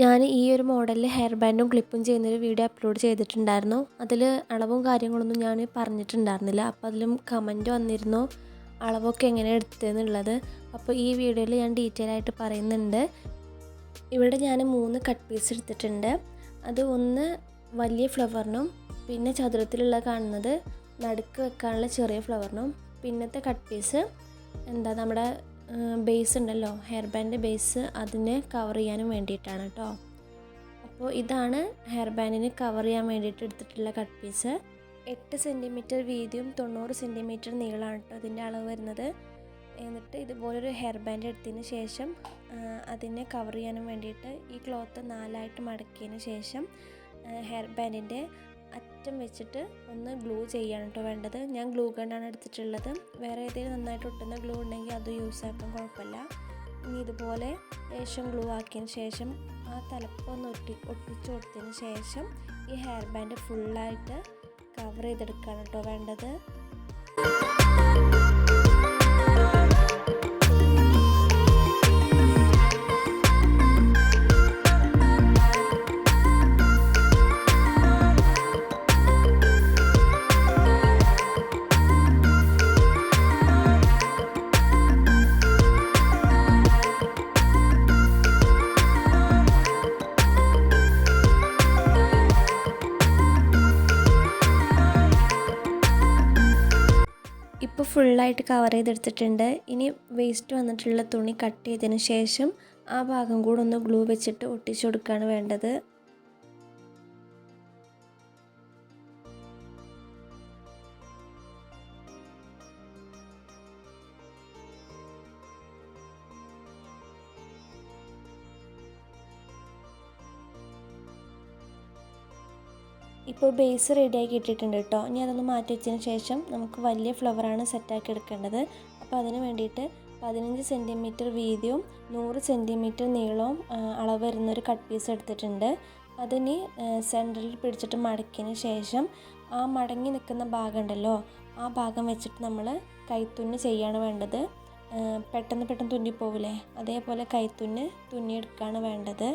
ഞാൻ ഈ ഒരു മോഡലിൽ ഹെയർ ബാൻഡും ക്ലിപ്പും ചെയ്യുന്നൊരു വീഡിയോ അപ്ലോഡ് ചെയ്തിട്ടുണ്ടായിരുന്നു. അതിൽ അളവും കാര്യങ്ങളൊന്നും ഞാൻ പറഞ്ഞിട്ടുണ്ടായിരുന്നില്ല. അപ്പോൾ അതിലും കമന്റ് വന്നിരുന്നു അളവൊക്കെ എങ്ങനെ എടുത്തതെന്നുള്ളത്. അപ്പോൾ ഈ വീഡിയോയിൽ ഞാൻ ഡീറ്റെയിൽ ആയിട്ട് പറയുന്നുണ്ട്. ഇവിടെ ഞാൻ മൂന്ന് കട്ട് പീസ് എടുത്തിട്ടുണ്ട്. അത് ഒന്ന് വലിയ ഫ്ലവറിനും പിന്നെ ചതുരത്തിലുള്ള കാണുന്നത് നടുക്ക് വെക്കാനുള്ള ചെറിയ ഫ്ലവറിനും പിന്നത്തെ കട്ട് പീസ് എന്താ നമ്മുടെ ബേസ് ഉണ്ടല്ലോ ഹെയർ ബാൻഡ് ബേസ് അതിനെ കവർ ചെയ്യാനും വേണ്ടിയിട്ടാണ് കേട്ടോ അപ്പോൾ ഇതാണ് ഹെയർ ബാൻഡിന് കവർ ചെയ്യാൻ വേണ്ടിയിട്ട് എടുത്തിട്ടുള്ള കട്ട് പീസ് എട്ട് സെന്റിമീറ്റർ വീതിയും തൊണ്ണൂറ് സെന്റിമീറ്റർ നീളമാണ് കേട്ടോ അതിന്റെ അളവ് വരുന്നത്. എന്നിട്ട് ഇതുപോലൊരു ഹെയർ ബാൻഡ് എടുത്തതിന് ശേഷം അതിനെ കവർ ചെയ്യാനും വേണ്ടിയിട്ട് ഈ ക്ലോത്ത് നാലായിട്ട് മടക്കിയതിന് ശേഷം ഹെയർ ബാൻഡിന്റെ അറ്റം വെച്ചിട്ട് ഒന്ന് ഗ്ലൂ ചെയ്യാണ് കേട്ടോ വേണ്ടത്. ഞാൻ ഗ്ലൂ ഗണ്ണാണ് എടുത്തിട്ടുള്ളത്. വേറെ ഏതെങ്കിലും നന്നായിട്ട് ഒട്ടുന്ന ഗ്ലൂ ഉണ്ടെങ്കിൽ അത് യൂസ് ആക്കാൻ കുഴപ്പമില്ല. ഇനി ഇതുപോലെ ശേഷം ഗ്ലൂ ആക്കിയതിന് ശേഷം ആ തലപ്പൊന്ന് ഒട്ടി ഒട്ടിച്ചു കൊടുത്തതിന് ശേഷം ഈ ഹെയർ ബാൻഡ് ഫുള്ളായിട്ട് കവർ ചെയ്തെടുക്കുകയാണ് കേട്ടോ വേണ്ടത്. ഫുള്ളായിട്ട് കവർ ചെയ്തെടുത്തിട്ടുണ്ട്. ഇനി വേസ്റ്റ് വന്നിട്ടുള്ള തുണി കട്ട് ചെയ്തതിന് ശേഷം ആ ഭാഗം കൂടെ ഒന്ന് ഗ്ലൂ വെച്ചിട്ട് ഒട്ടിച്ചു കൊടുക്കുകയാണ് വേണ്ടത്. ഇപ്പോൾ ബേസ് റെഡിയാക്കി ഇട്ടിട്ടുണ്ട് കേട്ടോ ഇനി അതൊന്ന് മാറ്റി വെച്ചതിന് ശേഷം നമുക്ക് വലിയ ഫ്ലവറാണ് സെറ്റാക്കി എടുക്കേണ്ടത്. അപ്പോൾ അതിന് വേണ്ടിയിട്ട് പതിനഞ്ച് സെന്റിമീറ്റർ വീതിയും നൂറ് സെന്റിമീറ്റർ നീളവും അളവ് വരുന്നൊരു കട്ട് പീസ് എടുത്തിട്ടുണ്ട്. അതിന് സെന്ററിൽ പിടിച്ചിട്ട് മടക്കിയതിന് ശേഷം ആ മടങ്ങി നിൽക്കുന്ന ഭാഗം ഉണ്ടല്ലോ ആ ഭാഗം വെച്ചിട്ട് നമ്മൾ കൈത്തുന്ന് ചെയ്യാണ് വേണ്ടത്. പെട്ടെന്ന് പെട്ടെന്ന് തുന്നിപ്പോവില്ലേ അതേപോലെ കൈത്തുന്ന് തുന്നിയെടുക്കുകയാണ് വേണ്ടത്.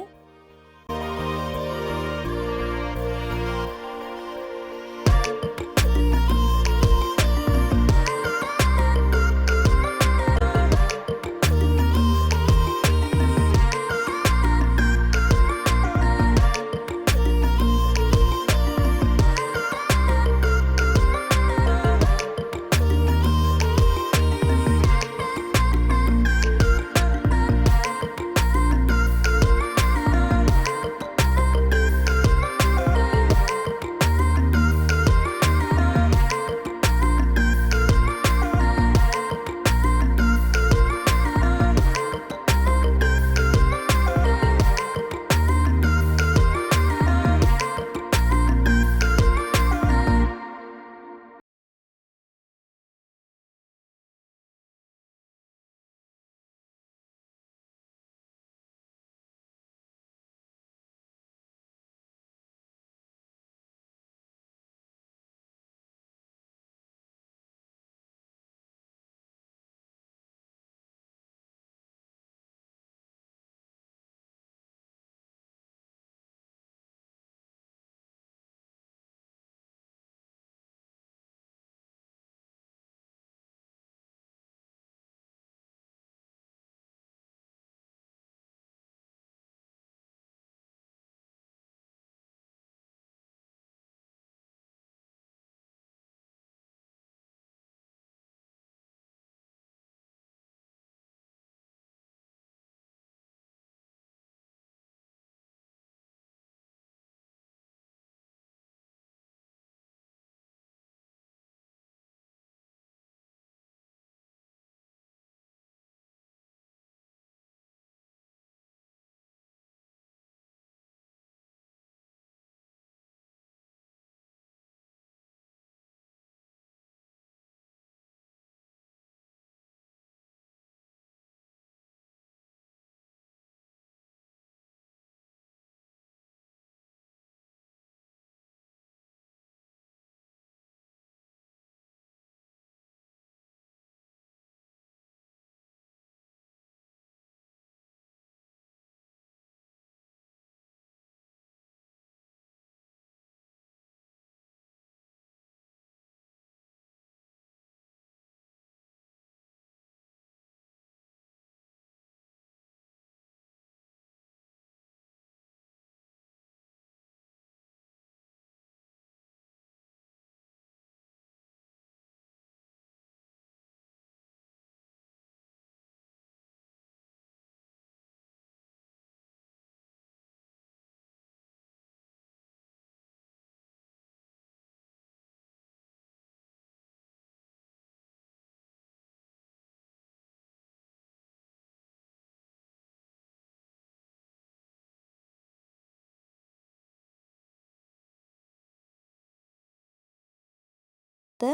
കൊടുത്ത്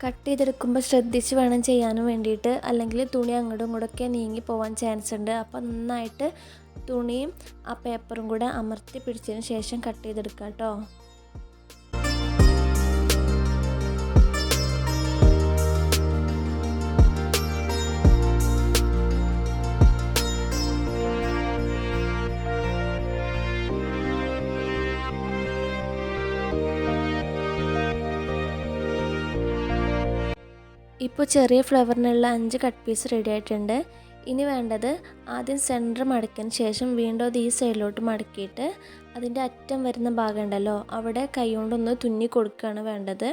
കട്ട് ചെയ്തെടുക്കുമ്പോൾ ശ്രദ്ധിച്ച് വേണം ചെയ്യാനും വേണ്ടിയിട്ട്. അല്ലെങ്കിൽ തുണി അങ്ങോട്ടും ഇങ്ങോട്ടൊക്കെ നീങ്ങി പോകാൻ ചാൻസ് ഉണ്ട്. അപ്പോൾ നന്നായിട്ട് തുണിയും ആ പേപ്പറും കൂടെ അമർത്തി പിടിച്ചതിന് ശേഷം കട്ട് ചെയ്തെടുക്കാം കേട്ടോ ഇപ്പോൾ ചെറിയ ഫ്ലവറിനുള്ള അഞ്ച് കട്ട് പീസ് റെഡി ആയിട്ടുണ്ട്. ഇനി വേണ്ടത് ആദ്യം സെന്റർ മടക്കിയതിന് ശേഷം വീണ്ടും അത് ഈ സൈഡിലോട്ട് മടക്കിയിട്ട് അതിന്റെ അറ്റം വരുന്ന ഭാഗം ഉണ്ടല്ലോ അവിടെ കൈകൊണ്ടൊന്ന് തുന്നി കൊടുക്കുകയാണ് വേണ്ടത്.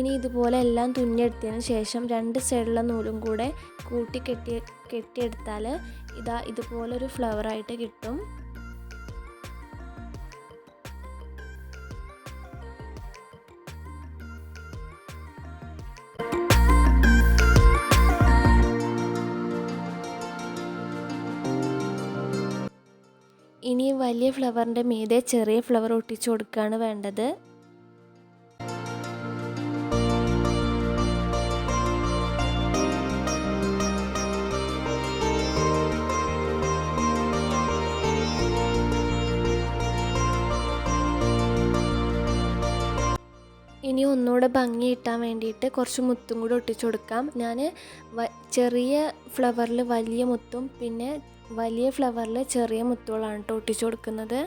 ഇനി ഇതുപോലെ എല്ലാം തുന്നിയെടുത്തതിന് ശേഷം രണ്ട് സൈഡുള്ള നൂലും കൂടെ കൂട്ടി കെട്ടി കെട്ടിയെടുത്താൽ ഇതാ ഇതുപോലൊരു ഫ്ലവറായിട്ട് കിട്ടും. ഇനി വലിയ ഫ്ലവറിന്റെ മീതെ ചെറിയ ഫ്ലവർ ഒട്ടിച്ചു കൊടുക്കുകയാണ് വേണ്ടത്. ഇനി ഒന്നുകൂടെ ഭംഗി കിട്ടാൻ വേണ്ടിയിട്ട് കുറച്ച് മുത്തും കൂടി ഒട്ടിച്ചു കൊടുക്കാം. ഞാൻ ചെറിയ ഫ്ലവറിൽ വലിയ മുത്തും പിന്നെ വലിയ ഫ്ലവറിൽ ചെറിയ മുത്തുകളാണ് കേട്ടോ ഒട്ടിച്ചു കൊടുക്കുന്നത്.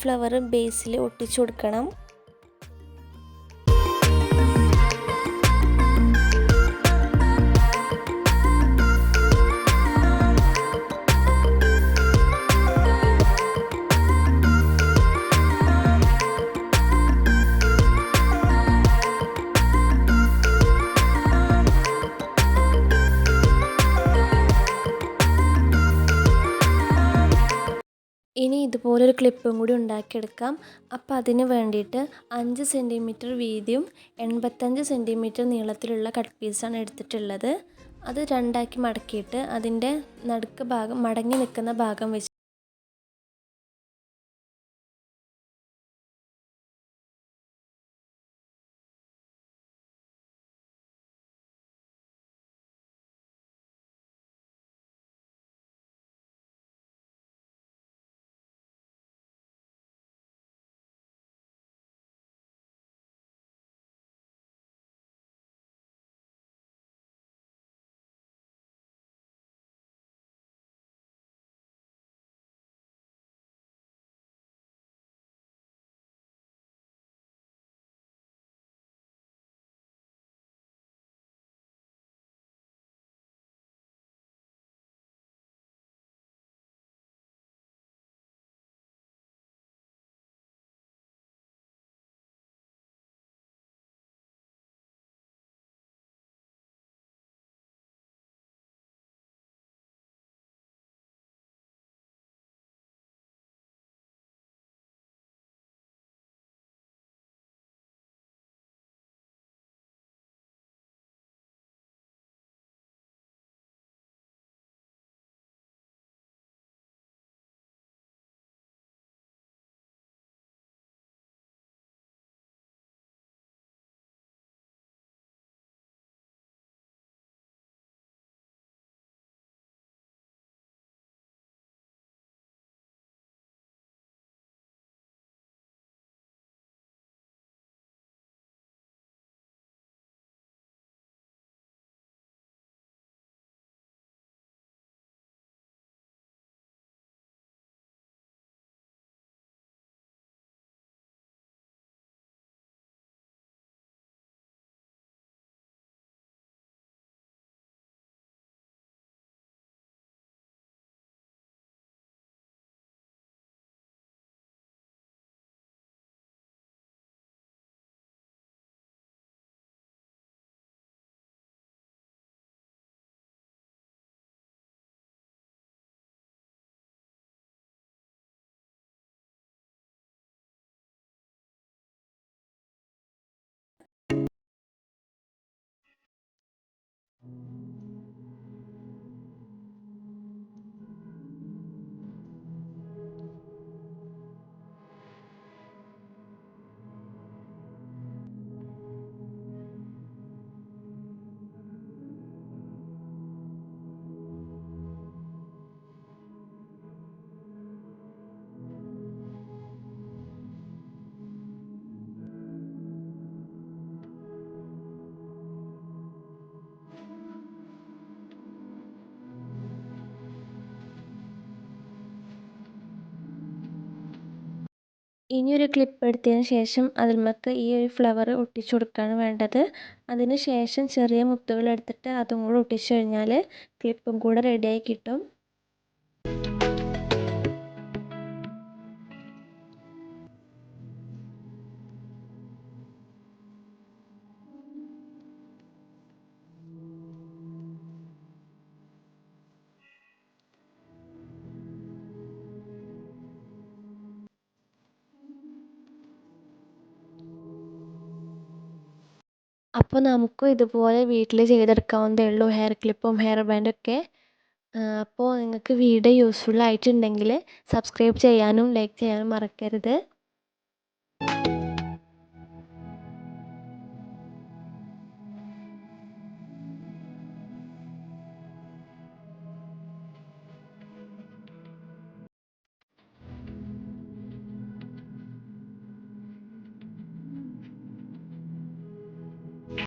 ഫ്ലവർ ബേസിൽ ഒട്ടിച്ചു കൊടുക്കണം. ഇതുപോലൊരു ക്ലിപ്പും കൂടി ഉണ്ടാക്കിയെടുക്കാം. അപ്പോൾ അതിന് വേണ്ടിയിട്ട് അഞ്ച് സെന്റിമീറ്റർ വീതിയും എൺപത്തഞ്ച് സെന്റിമീറ്റർ നീളത്തിലുള്ള കട്ട് പീസാണ് എടുത്തിട്ടുള്ളത്. അത് രണ്ടാക്കി മടക്കിയിട്ട് അതിന്റെ നടുക്ക് ഭാഗം മടങ്ങി നിൽക്കുന്ന ഭാഗം വെച്ച് ഇനി ഒരു ക്ലിപ്പ് എടുത്തതിന് ശേഷം അതിന്മേക്ക് ഈ ഒരു ഫ്ലവർ ഒട്ടിച്ചു കൊടുക്കുകയാണ് വേണ്ടത്. അതിന് ശേഷം ചെറിയ മുത്തുകൾ എടുത്തിട്ട് അതും കൂടെ ഒട്ടിച്ചു കഴിഞ്ഞാൽ ക്ലിപ്പും കൂടെ റെഡിയായി കിട്ടും. അപ്പോൾ നമുക്കും ഇതുപോലെ വീട്ടിൽ ചെയ്തെടുക്കാവുന്നതേ ഉള്ളൂ. ഹെയർ ക്ലിപ്പും ഹെയർ ബാൻഡൊക്കെ അപ്പോൾ നിങ്ങൾക്ക് വീഡിയോ യൂസ്ഫുൾ ആയിട്ടുണ്ടെങ്കിൽ സബ്സ്ക്രൈബ് ചെയ്യാനും ലൈക്ക് ചെയ്യാനും മറക്കരുത്.